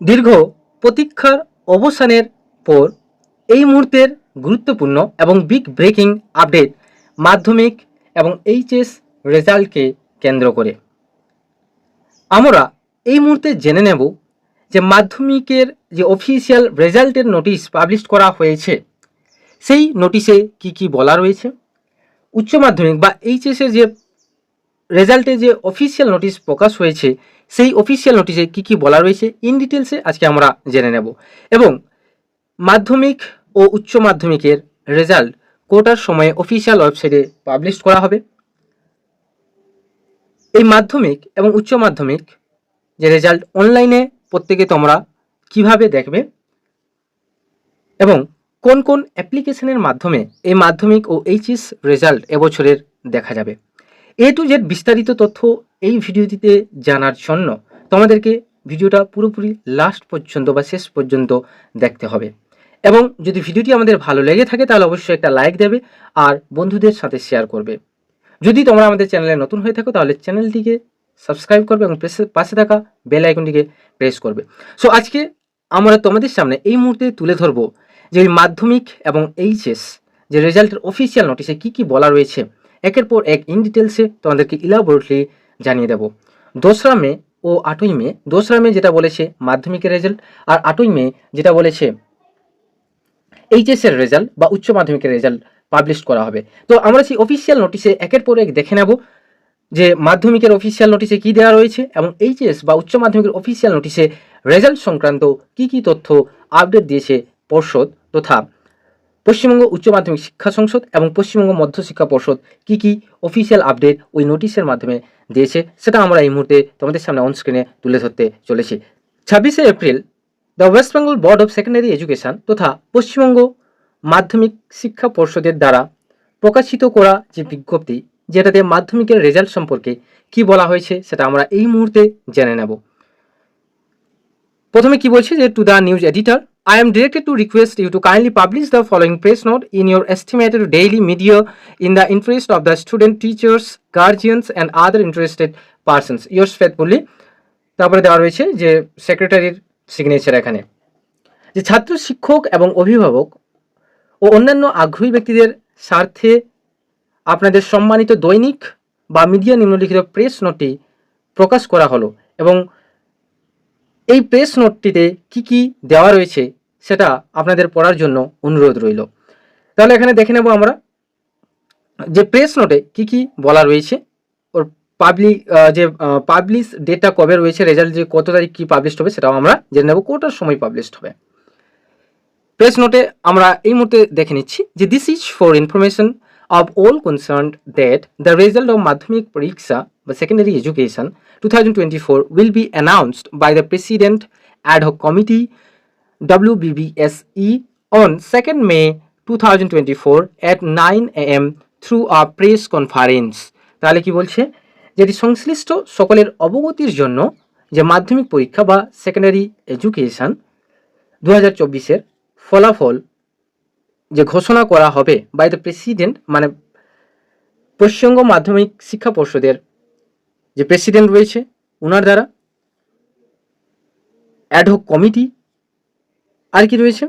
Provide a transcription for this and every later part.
দীর্ঘ প্রতীক্ষার অবসানের পর এই মুহূর্তের গুরুত্বপূর্ণ এবং বিগ ব্রেকিং আপডেট মাধ্যমিক এবং এইচএস রেজাল্টকে কেন্দ্র করে। আমরা এই মুহূর্তে জেনে নেব যে মাধ্যমিকের যে অফিসিয়াল রেজাল্টের নোটিশ পাবলিশ করা হয়েছে, সেই নোটিশে কি কি বলা রয়েছে? উচ্চ মাধ্যমিক বা এইচএসের যে রেজাল্টে যে অফিসিয়াল নোটিশ প্রকাশ হয়েছে, সেই অফিসিয়াল নোটিশে কি কি বলা রয়েছে ইন ডিটেলসে আজকে আমরা জেনে নেব। এবং মাধ্যমিক ও উচ্চ মাধ্যমিকের রেজাল্ট কোটার সময়ে অফিসিয়াল ওয়েবসাইটে পাবলিশ করা হবে। এই মাধ্যমিক এবং উচ্চ মাধ্যমিক যে রেজাল্ট অনলাইনে প্রত্যেকে তোমরা কীভাবে দেখবে এবং কোন কোন অ্যাপ্লিকেশনের মাধ্যমে এই মাধ্যমিক ও এইচএস রেজাল্ট এবছরের দেখা যাবে। এ টু জেড বিস্তারিত তথ্য এই ভিডিওটিতে জানার জন্য তোমাদেরকে ভিডিওটা পুরোপুরি লাস্ট পর্যন্ত বা শেষ পর্যন্ত দেখতে হবে। এবং যদি ভিডিওটি আমাদের ভালো লেগে থাকে, তাহলে অবশ্যই একটা লাইক দেবে আর বন্ধুদের সাথে শেয়ার করবে। যদি তোমরা আমাদের চ্যানেলে নতুন হয়ে থাকো, তাহলে চ্যানেলটিকে সাবস্ক্রাইব করবে এবং পাশে- থাকা বেল আইকনটিকে প্রেস করবে। সো আজকে আমরা তোমাদের সামনে এই মুহূর্তে তুলে ধরবো যে মাধ্যমিক এবং এইচএস যে রেজাল্টের অফিসিয়াল নোটিশে কি কি বলা রয়েছে। একের পর এক ইন ডিটেলসে তোমাদেরকে ইলাবোরেটলি জানিয়ে দেব। দোসরা মে ও আটই মে, দোসরা মে যেটা বলেছে মাধ্যমিকের রেজাল্ট আর আটই মে যেটা বলেছে এইচএস এর রেজাল্ট বা উচ্চ মাধ্যমিকের রেজাল্ট পাবলিশ করা হবে। তো আমরা সেই অফিসিয়াল নোটিশে একের পর এক দেখে নেব যে মাধ্যমিকের অফিসিয়াল নোটিশে কি দেওয়া রয়েছে এবং এইচএস বা উচ্চ মাধ্যমিকের অফিসিয়াল নোটিশে রেজাল্ট সংক্রান্ত কি কি তথ্য আপডেট দিয়েছে পর্ষদ তথা পশ্চিমবঙ্গ উচ্চ মাধ্যমিক শিক্ষা সংসদ এবং পশ্চিমবঙ্গ মধ্যশিক্ষা পর্ষদ কি কি অফিসিয়াল আপডেট ওই নোটিশের মাধ্যমে দিয়েছে, সেটা আমরা এই মুহূর্তে তোমাদের সামনে অনস্ক্রিনে তুলে ধরতে চলেছি। ছাব্বিশে April the West Bengal board of secondary education তথা পশ্চিমবঙ্গ মাধ্যমিক শিক্ষা পর্ষদের দ্বারা প্রকাশিত করা যে বিজ্ঞপ্তি, যেটাতে মাধ্যমিকের রেজাল্ট সম্পর্কে কি বলা হয়েছে, সেটা আমরা এই মুহূর্তে জেনে নেব। প্রথমে কি বলছে যে to the news editor I am directed to request you to kindly publish the following press note in your estimated daily media in the interest of the student teachers guardians and other interested persons yours faithfully তারপরে দেওয়া রয়েছে যে সেক্রেটারির signature এখানে। যে ছাত্র শিক্ষক এবং অভিভাবক ও অন্যান্য আগ্রহী ব্যক্তিদের স্বার্থে আপনাদের সম্মানিত দৈনিক বা মিডিয়া নিম্নলিখিত প্রেস নোটটি প্রকাশ করা হলো এবং এই প্রেস নোটটিতে কি কি দেওয়া রয়েছে সেটা আপনাদের পড়ার জন্য অনুরোধ রইল। তাহলে এখানে দেখে নেব আমরা যে প্রেস নোটে কি কি বলা রয়েছে, ওর পাবলিক যে পাবলিশ ডেটটা কবে রয়েছে রেজাল্ট যে কত তারিখ কি পাবলিশ হবে সেটাও আমরা জেনে নেব, কোটার সময় পাবলিশড হবে। প্রেস নোটে আমরা এই মুহূর্তে দেখে নিচ্ছি যে this is for information of all concern that the result of Madhyamik পরীক্ষা বা secondary education two thousand twenty four will be announced by the president ad hoc committee WBBSE on 2nd May 2024 at 9 a.m. through a press conference তাহলে কি বলছে যেটি সংশ্লিষ্ট সকলের অবগতির জন্য যে মাধ্যমিক পরীক্ষা বা সেকেন্ডারি এডুকেশন দু হাজার চব্বিশের ফলাফল যে ঘোষণা করা হবে বাই দ্য প্রেসিডেন্ট মানে পশ্চিমবঙ্গ মাধ্যমিক শিক্ষা পর্ষদের যে প্রেসিডেন্ট রয়েছে ওনার দ্বারা অ্যাডহক কমিটি আর কি রয়েছে?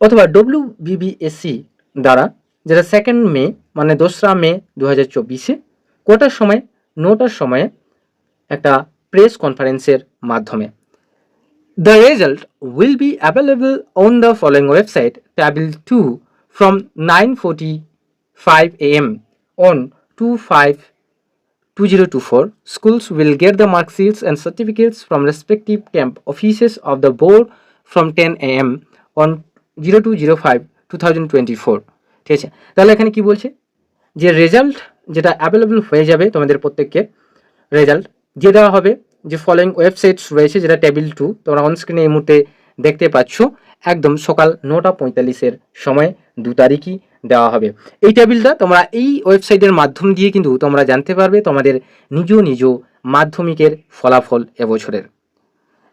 অথবা ডব্লিউ বিবিএসসি দ্বারা, যেটা সেকেন্ড মে মানে দোসরা মে দু হাজার চব্বিশে, কটার সময়? নটার সময়ে একটা প্রেস কনফারেন্সের মাধ্যমে। The result will be available on the following website table two from nine forty five a m on two five two zero two four schools will get the marksheets and certificates from respective camp offices of the board from 10 a.m. on 0205 2024 ঠিক আছে? তাহলে এখানে কি বলছে? যে result যেটা available হয়ে যাবে তোমাদের প্রত্যেককে রেজাল্ট যে দেওয়া হবে যে ফলোয়িং ওয়েবসাইটস রয়েছে, যেটা টেবিল টু তোমরা অন স্ক্রিনে এই মুহূর্তে দেখতে পাচ্ছ। একদম সকাল নটা পঁয়তাল্লিশের সময়, দু তারিখই দেওয়া হবে। এই টেবিলটা তোমরা এই ওয়েবসাইটের মাধ্যম দিয়ে কিন্তু তোমরা জানতে পারবে তোমাদের নিজ নিজ মাধ্যমিকের ফলাফল এবছরের।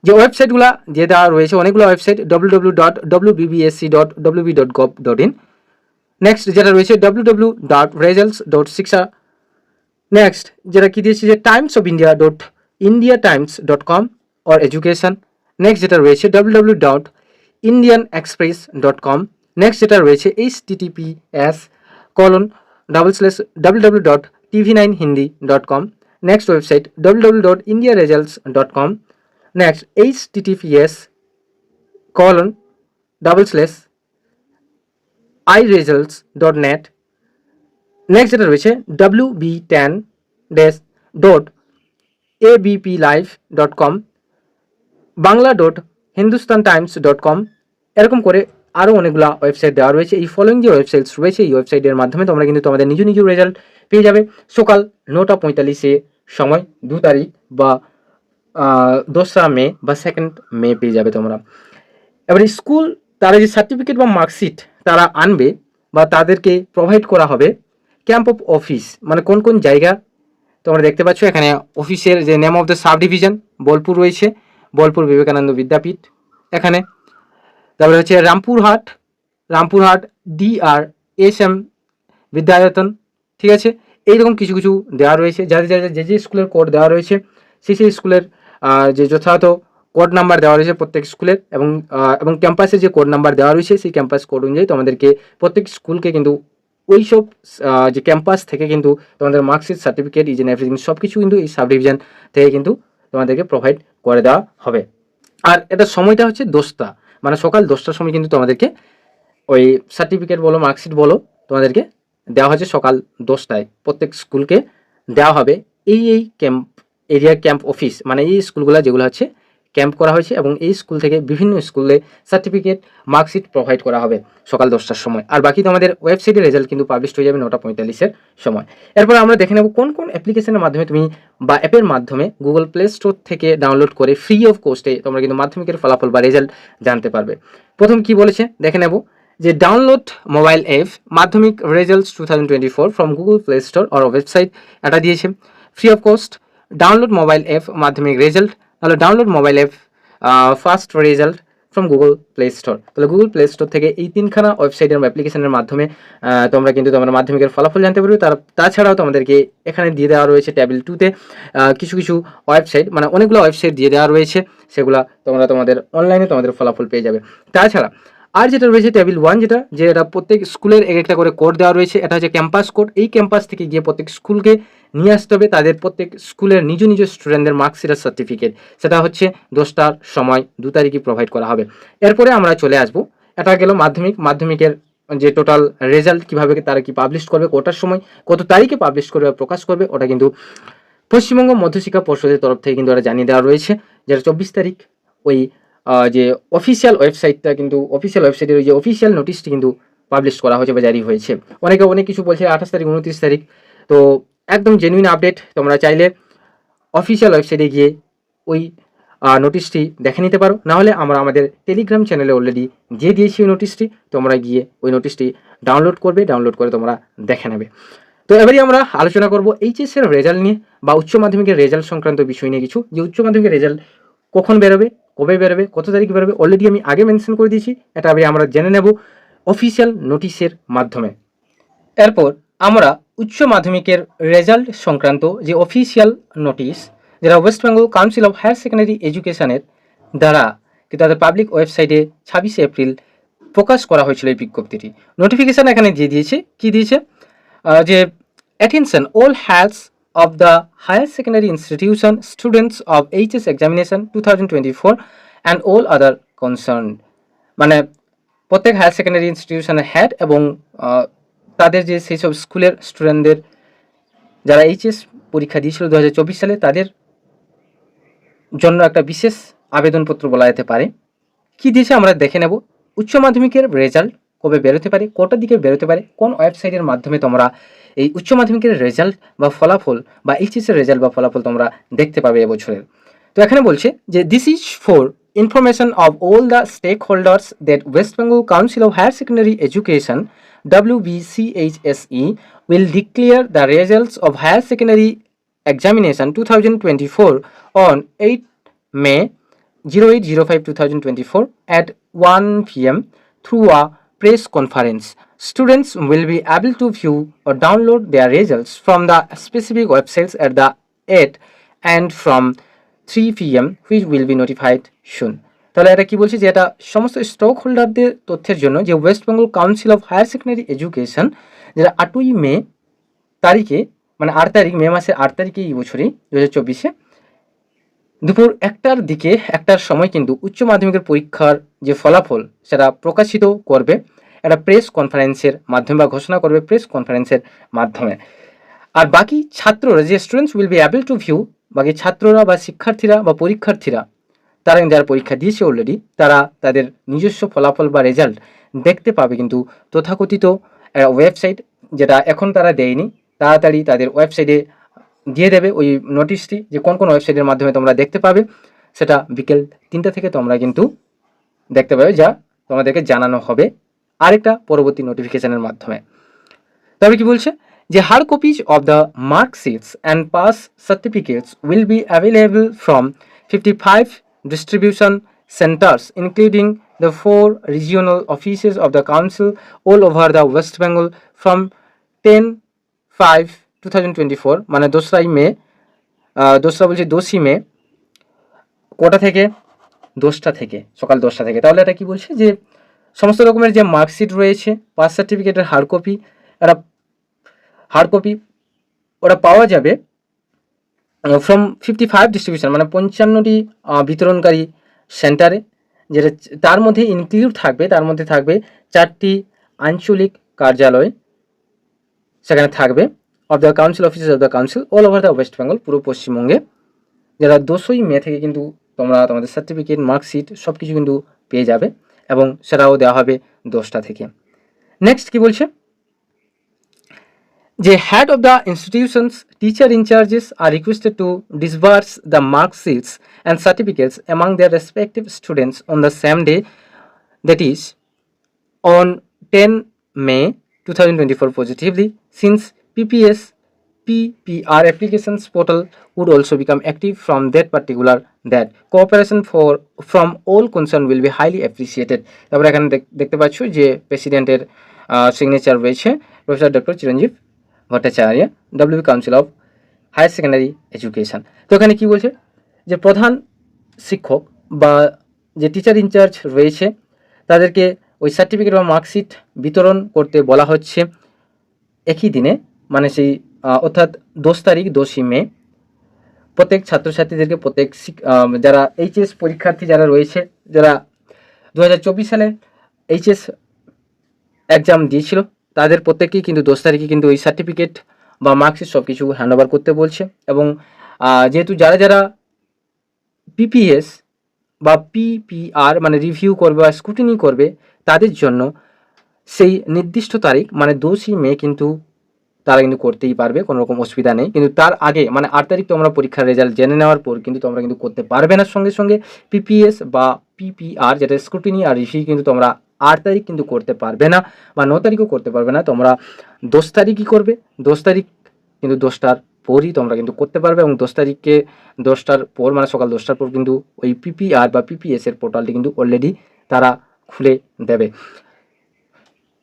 যে ওয়েবসাইটগুলো যে দেওয়া রয়েছে, অনেকগুলো website W W dot W BBSE dot WB dot gov dot in next যেটা রয়েছে W W dot results dot Shiksha next যেটা কি দিয়েছি যে Times of India dot India Times dot com or education next যেটা রয়েছে W W dot Indian Express dot com next যেটা রয়েছে H TTPS colon double slash W W dot TV nine Hindi dot com next website W W dot India results dot com double slash I results dot net next যেটা রয়েছে W B ten dash dot ABP live dot com Bangla dot Hindustan Times dot com এরকম করে আরও অনেকগুলো website দেওয়া রয়েছে। এই following যে ওয়েবসাইটস রয়েছে, এই ওয়েবসাইটের মাধ্যমে তোমরা কিন্তু তোমাদের নিজ নিজ রেজাল্ট পেয়ে যাবে। সকাল নটা পঁয়তাল্লিশে সময়, দু তারিখ বা দোসরা মে বা সেকেন্ড মে পেয়ে যাবে তোমরা। এবার স্কুল তারা যে সার্টিফিকেট বা মার্কশিট তারা আনবে বা তাদেরকে প্রোভাইড করা হবে ক্যাম্প অফ অফিস মানে কোন কোন জায়গা? তোমরা দেখতে পাচ্ছ এখানে অফিসের যে name of the subdivision Bolpur রয়েছে, বোলপুর বিবেকানন্দ বিদ্যাপীঠ। এখানে তারপরে হচ্ছে Rampurhat Rampurhat D R S M Vidyayatan ঠিক আছে? এইরকম কিছু কিছু দেওয়া রয়েছে। যাদের যাদের যে যে স্কুলের কোড দেওয়া রয়েছে, সেই সেই স্কুলের যে যথাযথ কোড নাম্বার দেওয়া রয়েছে প্রত্যেক স্কুলের এবং এবং ক্যাম্পাসে যে কোড নাম্বার দেওয়া রয়েছে সেই ক্যাম্পাস কোড অনুযায়ী তোমাদেরকে প্রত্যেক স্কুলকে কিন্তু ওই সব যে ক্যাম্পাস থেকে কিন্তু তোমাদের marksheet certificate is and everything সব কিছু কিন্তু এই সাব ডিভিশন থেকে কিন্তু তোমাদেরকে প্রোভাইড করে দেওয়া হবে। আর এটা সময়টা হচ্ছে দশটা মানে সকাল দশটার সময় কিন্তু তোমাদেরকে ওই সার্টিফিকেট বলো মার্কশিট বলো, তোমাদেরকে দেওয়া হচ্ছে সকাল দশটায়। প্রত্যেক স্কুলকে দেওয়া হবে এই এই ক্যাম্প এরিয়া ক্যাম্প অফিস মানে এই স্কুলগুলো যেগুলো হচ্ছে ক্যাম্প করা হয়েছে এবং এই স্কুল থেকে বিভিন্ন স্কুলে সার্টিফিকেট, মার্কশিট প্রোভাইড করা হবে সকাল দশটার সময়। আর বাকি তোমাদের ওয়েবসাইটের রেজাল্ট কিন্তু পাবলিশ হয়ে যাবে নটা পঁয়তাল্লিশের সময়। এরপর আমরা দেখে নেব কোন কোন অ্যাপ্লিকেশনের মাধ্যমে তুমি বা অ্যাপের মাধ্যমে গুগল প্লে স্টোর থেকে ডাউনলোড করে ফ্রি অফ কোস্টে তোমরা কিন্তু মাধ্যমিকের ফলাফল বা রেজাল্ট জানতে পারবে। প্রথম কি বলেছে? দেখে নেব যে download mobile app Madhyamik results two thousand twenty four from Google Play Store or website এটা দিয়েছে free of cost download mobile app Madhyamik result তাহলে download mobile app first result from Google Play Store তাহলে Google Play Store থেকে এই তিনখানা ওয়েবসাইটের অ্যাপ্লিকেশনের মাধ্যমে তোমরা কিন্তু তোমরা মাধ্যমিকের ফলাফল জানতে পারবে। তার, তাছাড়াও তোমাদেরকে এখানে দিয়ে দেওয়া রয়েছে ট্যাবেল টুতে কিছু কিছু ওয়েবসাইট মানে অনেকগুলো ওয়েবসাইট দিয়ে দেওয়া রয়েছে। সেগুলা তোমরা তোমাদের অনলাইনে তোমাদের ফলাফল পেয়ে যাবে। তাছাড়া আর যেটা রয়েছে টেবিল ওয়ান যেটা, যে এটা প্রত্যেক স্কুলের এক একটা করে কোড দেওয়া রয়েছে, এটা হচ্ছে ক্যাম্পাস কোড এই ক্যাম্পাস থেকে গিয়ে প্রত্যেক স্কুলকে নিয়ে আসতে হবে তাদের প্রত্যেক স্কুলের নিজ নিজ স্টুডেন্টদের মার্কশিট আর সার্টিফিকেট সেটা হচ্ছে দশটার সময় দু তারিখে প্রোভাইড করা হবে। এরপরে আমরা চলে আসব। এটা গেল মাধ্যমিক। মাধ্যমিকের যে টোটাল রেজাল্ট কীভাবে তারা কি পাবলিশ করবে, কটার সময়, কত তারিখে পাবলিশ করবে, প্রকাশ করবে, ওটা কিন্তু পশ্চিমবঙ্গ মধ্যশিক্ষা পর্ষদের তরফ থেকে কিন্তু ওটা জানিয়ে দেওয়া রয়েছে যেটা চব্বিশ তারিখ ওই যে অফিসিয়াল ওয়েবসাইটটা কিন্তু অফিসিয়াল ওয়েবসাইটের ওই যে অফিসিয়াল নোটিশটি কিন্তু পাবলিশ করা হয়েছে বা জারি হয়েছে। অনেকে অনেক কিছু বলছে আঠাশ তারিখ, উনত্রিশ তারিখ। তো একদম জেনুইন আপডেট তোমরা চাইলে অফিসিয়াল ওয়েবসাইটে গিয়ে ওই নোটিশটি দেখে নিতে পারো। নাহলে আমরা আমাদের টেলিগ্রাম চ্যানেলে অলরেডি দিয়ে দিয়েছি ওই নোটিশটি তোমরা গিয়ে ওই নোটিশটি ডাউনলোড করবে ডাউনলোড করে তোমরা দেখে নেবে। তো এবারে আমরা আলোচনা করব এইচএস এর রেজাল্ট নিয়ে বা উচ্চ মাধ্যমিকের রেজাল্ট সংক্রান্ত বিষয় নিয়ে কিছু। যে উচ্চ মাধ্যমিকের রেজাল্ট কখন বেরোবে, কবে বেরোবে, কত তারিখ বেরোবে অলরেডি আমি আগে মেনশন করে দিয়েছি। এটা এবারে আমরা জেনে নেব অফিসিয়াল নোটিশের মাধ্যমে। এরপর আমরা উচ্চ মাধ্যমিকের রেজাল্ট সংক্রান্ত যে অফিসিয়াল নোটিশ যারা West Bengal council of higher secondary এডুকেশনের দ্বারা কিন্তু তাদের পাবলিক ওয়েবসাইটে ছাব্বিশে এপ্রিল প্রকাশ করা হয়েছিল এই বিজ্ঞপ্তিটি। নোটিফিকেশান এখানে দিয়ে দিয়েছে। কি দিয়েছে? যে attention all has of the higher secondary institution students of HS examination 2024 and all other concern মানে প্রত্যেক হায়ার সেকেন্ডারি ইনস্টিটিউশনের হেড এবং তাদের যে সেই সব স্কুলের স্টুডেন্টদের যারা এইচএস পরীক্ষা দিয়েছিল দু হাজার চব্বিশ সালে, তাদের জন্য একটা বিশেষ আবেদনপত্র বলা যেতে পারে। কি দিয়েছে আমরা দেখে নেব। উচ্চ মাধ্যমিকের রেজাল্ট কবে বেরোতে পারে কটার দিকে বেরোতে পারে, কোন ওয়েবসাইটের মাধ্যমে তোমরা এই উচ্চ মাধ্যমিকের রেজাল্ট বা ফলাফল বা এইচএসের রেজাল্ট বা ফলাফল তোমরা দেখতে পাবে এবছরের। তো এখানে বলছে যে this is for information of all the stakeholders that West Bengal council of higher secondary education WBCHSE will declare the results of higher secondary examination 2024 on 8 May 0805 2024 at 1 pm through a press conference. Students will be able to view or download their results from the specific websites at the 8 and from 3 pm which will be notified soon. তাহলে এটা কি বলছি যে এটা সমস্ত stock হোল্ডারদের তথ্যের জন্য যে West Bengal council of higher secondary education যেটা আটই মে তারিখে মানে আট তারিখ, মে মাসের আট তারিখে এই বছরই দু হাজার চব্বিশে, দুপুর একটার দিকে, একটার সময় কিন্তু উচ্চ মাধ্যমিকের পরীক্ষার যে ফলাফল সেটা প্রকাশিত করবে। একটা প্রেস কনফারেন্সের মাধ্যমে বা ঘোষণা করবে প্রেস কনফারেন্সের মাধ্যমে। আর বাকি ছাত্ররা, যে students will be able to view বাকি ছাত্ররা বা শিক্ষার্থীরা বা পরীক্ষার্থীরা তারা যারা পরীক্ষা দিয়েছে অলরেডি তারা তাদের নিজস্ব ফলাফল বা রেজাল্ট দেখতে পাবে কিন্তু তথাকথিত ওয়েবসাইট যেটা এখন তারা দেয়নি, তাড়াতাড়ি তাদের ওয়েবসাইটে দিয়ে দেবে ওই নোটিশটি যে কোন কোন ওয়েবসাইটের মাধ্যমে তোমরা দেখতে পাবে। সেটা বিকেল তিনটা থেকে তোমরা কিন্তু দেখতে পাবে, যা তোমাদেরকে জানানো হবে আরেকটা পরবর্তী নোটিফিকেশনের মাধ্যমে। তবে কি বলছে? যে hard copies of the marksheets and pass certificates will be available from fifty five distribution centers including the four regional offices of the council all over the west bengal from 10 5 2024 মানে দোসরাই মে আহ, দোসরা বলছি দোষী মে কটা থেকে? দশটা থেকে সকাল দশটা থেকে। তাহলে এটা কি বলছে যে সমস্ত রকমের যে মার্কশিট রয়েছে পাস সার্টিফিকেটের হার্ড কপি এটা হার্ড কপি ওটা পাওয়া যাবে ফ্রম ফিফটি ফাইভ ডিস্ট্রিবিউশন মানে পঞ্চান্নটি বিতরণকারী সেন্টারে যেটা তার মধ্যে ইনক্লুড থাকবে, তার মধ্যে থাকবে চারটি আঞ্চলিক কার্যালয়। সেখানে থাকবে of the council offices of the council all over the West Bengal পুরো পশ্চিমবঙ্গে। যারা দোষই মে থেকে কিন্তু তোমরা তোমাদের সার্টিফিকেট মার্কশিট সব কিছু কিন্তু পেয়ে যাবে এবং সেটাও দেওয়া হবে দশটা থেকে। নেক্সট কি বলছে? যে head of the institutions teacher incharges are requested to disburse the marksheets and certificates among the respective students on the same day that is on ten May two thousand twenty four positively since PPS PPR application portal would also become active from that particular that cooperation for from all concern will be highly appreciated তারপরে এখানে দেখতে পাচ্ছ যে প্রেসিডেন্টের signature রয়েছে professor doctor Chiranjib Bhattacharya W council of higher secondary education তো এখানে কি বলছে? যে প্রধান শিক্ষক বা যে টিচার ইনচার্জ রয়েছে, তাদেরকে ওই সার্টিফিকেট বা মার্কশিট বিতরণ করতে বলা হচ্ছে একই দিনে মানে সেই অর্থাৎ দশ তারিখ, দশই মে। প্রত্যেক ছাত্রছাত্রীদেরকে প্রত্যেক যারা এইচএস পরীক্ষার্থী যারা রয়েছে, যারা দু হাজার চব্বিশ সালে এইচএস এক্সাম দিয়েছিল তাদের প্রত্যেককেই কিন্তু দশ তারিখে কিন্তু ওই সার্টিফিকেট বা মার্কশিট সব কিছু হ্যান্ড করতে বলছে এবং যেহেতু যারা যারা পিপিএস বা পিপিআর মানে রিভিউ করবে বা স্কুটিনি করবে, তাদের জন্য সেই নির্দিষ্ট তারিখ মানে দোষই মে কিন্তু তারা কিন্তু করতেই পারবে, কোনো রকম অসুবিধা নেই। কিন্তু তার আগে মানে আট তারিখ তোমরা পরীক্ষার রেজাল্ট জেনে নেওয়ার পর কিন্তু তোমরা কিন্তু করতে পারবে না সঙ্গে সঙ্গে পিপিএস বা পিপিআর যেটা স্ক্রুটিনি আর রিভিউ কিন্তু তোমরা আট তারিখ কিন্তু করতে পারবে না বা ন তারিখও করতে পারবে না, তোমরা দশ তারিখই করবে। দশ তারিখ কিন্তু দশটার পরই তোমরা কিন্তু করতে পারবে এবং দশ তারিখকে দশটার পর মানে সকাল দশটার পর কিন্তু ওই পিপিআর বা পিপিএস এর পোর্টালটি কিন্তু অলরেডি তারা খুলে দেবে।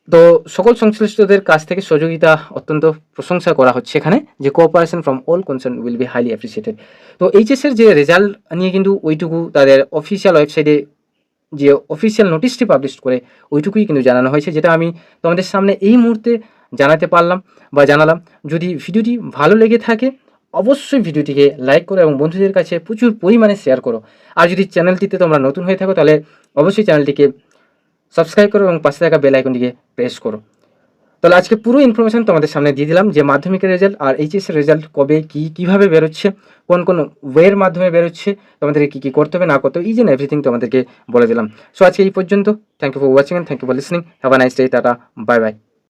তো সকল সংশ্লিষ্টদের কাছ থেকে সহযোগিতা অত্যন্ত প্রশংসা করা হচ্ছে এখানে যে cooperation from all concern will be highly appreciated তো এইচএসের যে রেজাল্ট নিয়ে কিন্তু ওইটুকু তাদের অফিসিয়াল ওয়েবসাইটে যে অফিসিয়াল নোটিশটি পাবলিশ করে ওইটুকুই কিন্তু জানানো হয়েছে, যেটা আমি তোমাদের সামনে এই মুহূর্তে জানাতে পারলাম বা জানালাম। যদি ভিডিওটি ভালো লেগে থাকে, অবশ্যই ভিডিওটিকে লাইক করো এবং বন্ধুদের কাছে প্রচুর পরিমাণে শেয়ার করো। আর যদি চ্যানেলটিতে তোমরা নতুন হয়ে থাকো, তাহলে অবশ্যই চ্যানেলটিকে সাবস্ক্রাইব করো এবং পাশে থাকা বেল আইকনটিকে প্রেস করো। তাহলে আজকে পুরো ইনফরমেশন তোমাদের সামনে দিয়ে দিলাম যে মাধ্যমিকের রেজাল্ট আর এইচএসের রেজাল্ট কবে, কি, কীভাবে বেরোচ্ছে, কোন কোন ওয়ের মাধ্যমে বেরোচ্ছে, তোমাদেরকে কী কী করতে হবে, না করতে হবে ইজ এন এভরিথিং তোমাদেরকে বলে দিলাম। সো আজকে এই পর্যন্ত। Thank you for watching and thank you for listening have a nice day tata bye bye